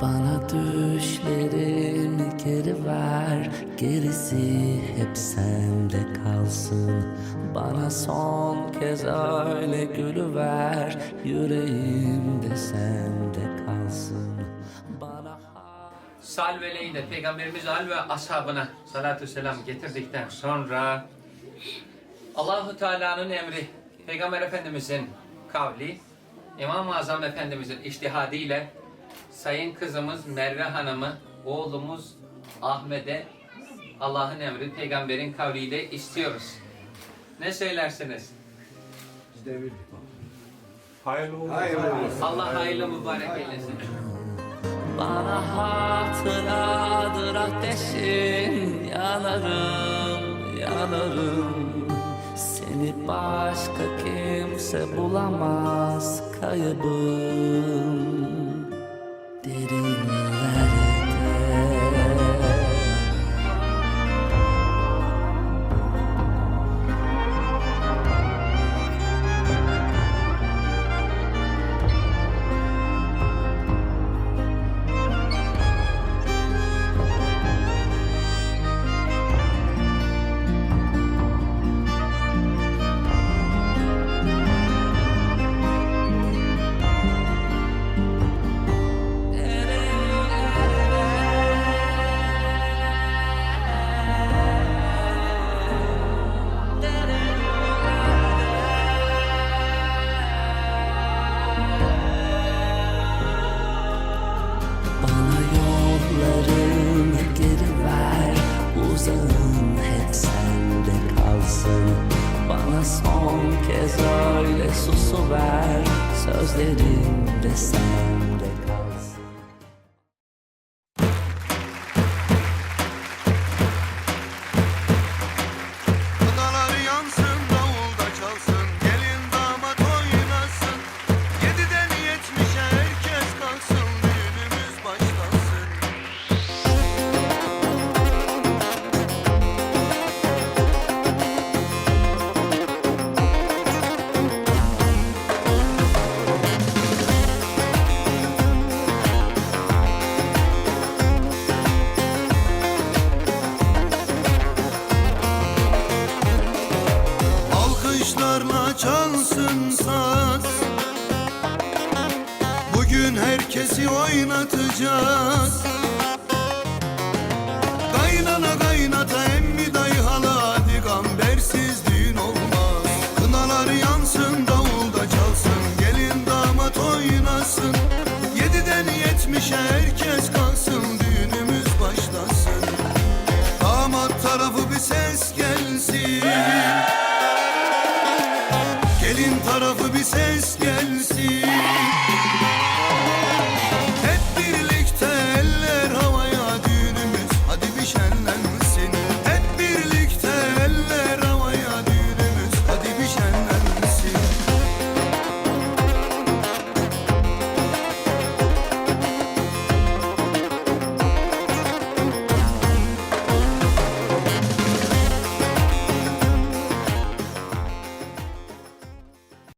Bana düşlerimi geri ver Gerisi hep sende kalsın. Bana son kez öyle gülü ver. Yüreğimde sende kalsın. Bana Salveleyi de Peygamberimiz Al ve ashabına salatü selam getirdikten sonra Allahu Teala'nın emri, Peygamber Efendimizin kavli, İmam-ı Azam Efendimizin iştihadiyle Sayın kızımız Merve Hanım'ı, oğlumuz Ahmet'e Allah'ın emri, Peygamberin kavliyle istiyoruz. Ne söylersiniz? Hayırlı olsun. Allah hayırlı mübarek eylesin. Bana hatıradır ateşin Yanarım, yanarım Seni başka kimse bulamaz Kaybım kalsın Bana son kez öyle susu ver. Sözlerim de Bağlarla çalsın saz. Bugün herkesi oynatacağız. Kaynana kaynata emmi dayı hala Hadi gambersiz düğün olmaz. Kınalar yansın davulda çalsın Gelin damat oynasın. Yediden yetmişe herkes kalsın Düğünümüz başlasın. Damat tarafı bir ses gelsin. ses gelsin.